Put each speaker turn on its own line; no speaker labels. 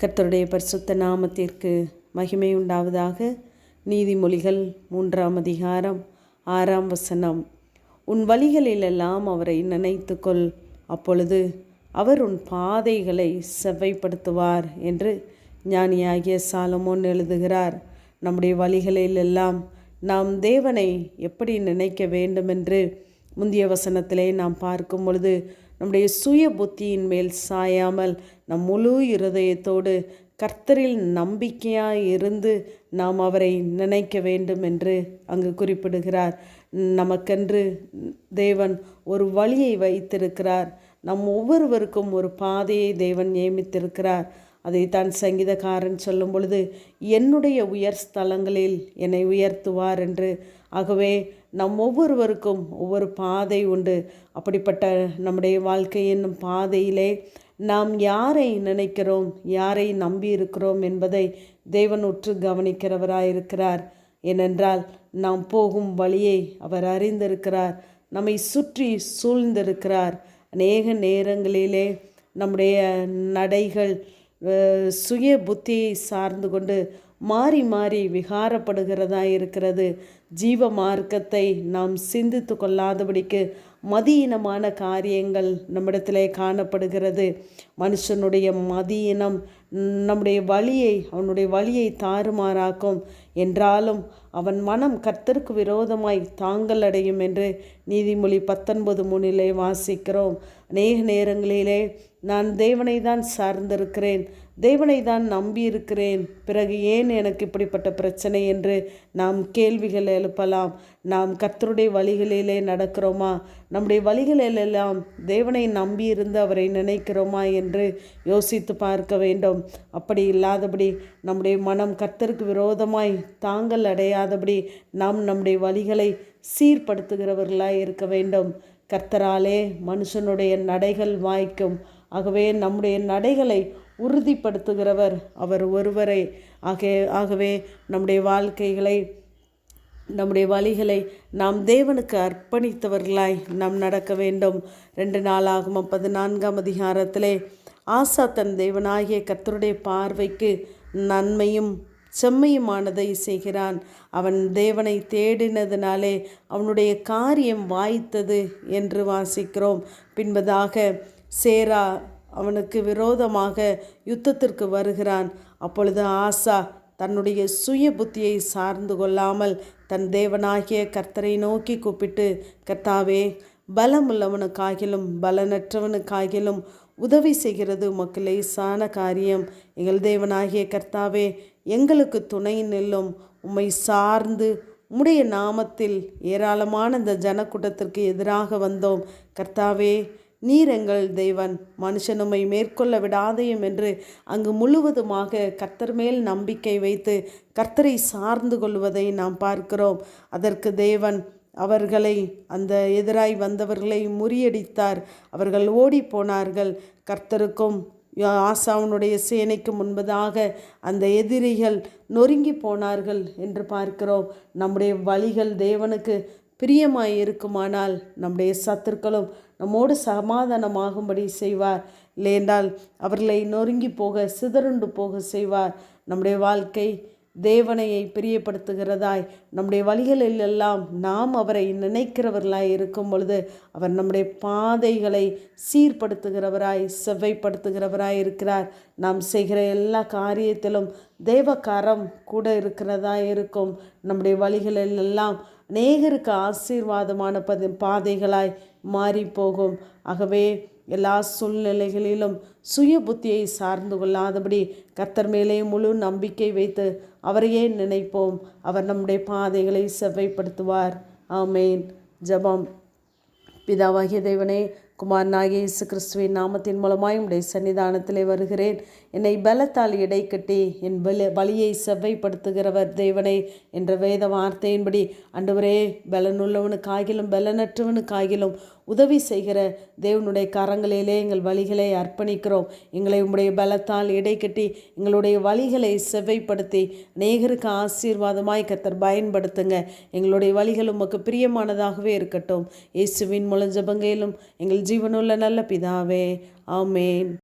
கர்த்தருடைய பரிசுத்த நாமத்திற்கு மகிமை உண்டாவதாக. நீதிமொழிகள் மூன்றாம் அதிகாரம் ஆறாம் வசனம். உன் வழிகளிலெல்லாம் அவரை நினைத்துக்கொள். அப்பொழுது அவர் உன் பாதைகளை செவ்வைப்படுத்துவார் என்று ஞானியாகிய சாலமோன் எழுதுகிறார். நம்முடைய வழிகளிலெல்லாம் நாம் தேவனை எப்படி நினைக்க வேண்டுமென்று முந்தைய வசனத்திலே நாம் பார்க்கும் பொழுது நம்முடைய சுய புத்தியின் மேல் சாயாமல் நம் முழு இருதயத்தோடு கர்த்தரில் நம்பிக்கையாக இருந்து நாம் அவரை நினைக்க வேண்டும் என்று அங்கு குறிப்பிடுகிறார். நமக்கென்று தேவன் ஒரு வழியை வைத்திருக்கிறார். நம் ஒவ்வொருவருக்கும் ஒரு பாதையை தேவன் நியமித்திருக்கிறார். அதைத்தான் சங்கீதக்காரன் சொல்லும் பொழுது என்னுடைய உயர் ஸ்தலங்களில் என்னை உயர்த்துவார் என்று. ஆகவே நம் ஒவ்வொருவருக்கும் ஒவ்வொரு பாதை உண்டு. அப்படிப்பட்ட நம்முடைய வாழ்க்கை என்னும் பாதையிலே நாம் யாரை நினைக்கிறோம் யாரை நம்பி இருக்கிறோம் என்பதை தேவன் உற்று கவனிக்கிறவராயிருக்கிறார். ஏனென்றால் நாம் போகும் வழியை அவர் அறிந்திருக்கிறார். நம்மை சுற்றி சூழ்ந்திருக்கிறார். அநேக நேரங்களிலே நம்முடைய நடைகள் சுய புத்தியை சார்ந்து கொண்டு மாறி மாறி விகாரப்படுகிறதா இருக்கிறது. ஜீவ மார்க்கத்தை நாம் சிந்தித்து கொள்ளாதபடிக்கு மதியினமான காரியங்கள் நம்மிடத்திலே காணப்படுகிறது. மனுஷனுடைய மதியினம் நம்முடைய வழியை அவனுடைய வழியை தாறுமாறாக்கும். என்றாலும் அவன் மனம் கர்த்தருக்கு விரோதமாய் தாங்கள் அடையும் என்று நீதிமொழி பத்தொன்பது மூணிலே வாசிக்கிறோம். அநேக நேரங்களிலே நான் தேவனை தான் சார்ந்திருக்கிறேன் தேவனை தான் நம்பியிருக்கிறேன். பிறகு ஏன் எனக்கு இப்படிப்பட்ட பிரச்சனை என்று நாம் கேள்விகள் எழுப்பலாம். நாம் கர்த்தருடைய வழிகளிலே நடக்கிறோமா? நம்முடைய வழிகளிலெல்லாம் தேவனை நம்பியிருந்து அவரை நினைக்கிறோமா என்று யோசித்து பார்க்க வேண்டும். அப்படி இல்லாதபடி நம்முடைய மனம் கர்த்தருக்கு விரோதமாய் தாங்கள் அடையாதபடி நாம் நம்முடைய வழிகளை சீர்படுத்துகிறவர்களாய் இருக்க வேண்டும். கர்த்தராலே மனுஷனுடைய நடைகள் வாய்க்கும். ஆகவே நம்முடைய நடைகளை உறுதிப்படுத்துகிறவர் அவர் ஒருவரை. ஆக ஆகவே நம்முடைய வாழ்க்கைகளை நம்முடைய வழிகளை நாம் தேவனுக்கு அர்ப்பணித்தவர்களாய் நாம் நடக்க வேண்டும். ரெண்டு நாளாகும் பதினான்காம் அதிகாரத்திலே ஆசா தன் தேவனாகிய கத்தருடைய பார்வைக்கு நன்மையும் செம்மையுமானதை செய்கிறான். அவன் தேவனை தேடினதினாலே அவனுடைய காரியம் வாய்த்தது என்று வாசிக்கிறோம். பின்பதாக சேரா அவனுக்கு விரோதமாக யுத்தத்திற்கு வருகிறான். அப்பொழுது ஆசா தன்னுடைய சுய புத்தியை சார்ந்து கொள்ளாமல் தன் தேவனாகிய கர்த்தரை நோக்கி கூப்பிட்டு கர்த்தாவே பலமுள்ளவனுக்காகிலும் பலனற்றவனுக்காகிலும் உதவி செய்கிறது உமக்கு லேசான காரியம். எங்கள் தேவனாகிய கர்த்தாவே எங்களுக்கு துணை நெல்லும். உம்மை சார்ந்து உம்முடைய நாமத்தில் ஏராளமான இந்த ஜனக்கூட்டத்திற்கு எதிராக வந்தோம். கர்த்தாவே நீர் எங்கள் தெய்வன் மனுஷனுமை மேற்கொள்ள விடாதையும் என்று அங்கு முழுவதுமாக கர்த்தர் மேல் நம்பிக்கை வைத்து கர்த்தரை சார்ந்து கொள்வதை நாம் பார்க்கிறோம். அதற்கு தேவன் அவர்களை அந்த எதிராய் வந்தவர்களை முறியடித்தார். அவர்கள் ஓடி போனார்கள் கர்த்தருக்கும் ஆசாவனுடைய சேனைக்கு முன்பதாக அந்த எதிரிகள் நொறுங்கி போனார்கள் என்று பார்க்கிறோம். நம்முடைய வழிகள் தேவனுக்கு பிரியமாய் இருக்குமானால் நம்முடைய சத்துருக்களும் நம்மோடு சமாதானமாகும்படி செய்வார். இல்லையென்றால் அவர்களை நொறுங்கி போக சிதறுண்டு போக செய்வார். நம்முடைய வாழ்க்கை தேவனையை பிரியப்படுத்துகிறதாய். நம்முடைய வழிகளில் எல்லாம் நாம் அவரை நினைக்கிறவர்களாய் இருக்கும் பொழுது அவர் நம்முடைய பாதைகளை சீர்படுத்துகிறவராய் செவ்வைப்படுத்துகிறவராய் இருக்கிறார். நாம் செய்கிற எல்லா காரியத்திலும் தேவக்காரம் கூட இருக்கிறதா இருக்கும். நம்முடைய வழிகளில் எல்லாம் அநேகருக்கு ஆசீர்வாதமான பதி பாதைகளாய் மாறி போகும் ஆகவே எல்லா சூழ்நிலைகளிலும் சுய புத்தியை சார்ந்து கொள்ளாதபடி கத்தர் மேலே முழு நம்பிக்கை வைத்து அவரையே நினைப்போம்? அவர் நம்முடைய பாதைகளை செவ்வைப்படுத்துவார். ஆமேன். ஜபம். பிதாவாகிய தேவனே குமாரனாகிய இயேசு கிறிஸ்துவின் நாமத்தின் மூலமாய் உடைய சன்னிதானத்திலே வருகிறேன். என்னை பலத்தால் இடை கட்டி என் பலி பலியை செவ்வைப்படுத்துகிறவர் தேவனே என்ற வேத வார்த்தையின்படி அண்டவரே பலனுள்ளவனுக்காகிலும் பலனற்றவனுக்காகிலும் உதவி செய்கிற தேவனுடைய கரங்களிலே எங்கள் வழிகளை அர்ப்பணிக்கிறோம். எங்களை உங்களுடைய பலத்தால் இடைக்கட்டி எங்களுடைய வழிகளை செவ்வைப்படுத்தி அநேகருக்கு ஆசீர்வாதமாய் கத்தர் பயன்படுத்துங்க. எங்களுடைய வழிகள் உமக்கு பிரியமானதாகவே இருக்கட்டும். இயேசுவின் மூலம் ஜபங்கையிலும் எங்கள் ஜீவனுள்ள நல்ல பிதாவே. ஆமேன்.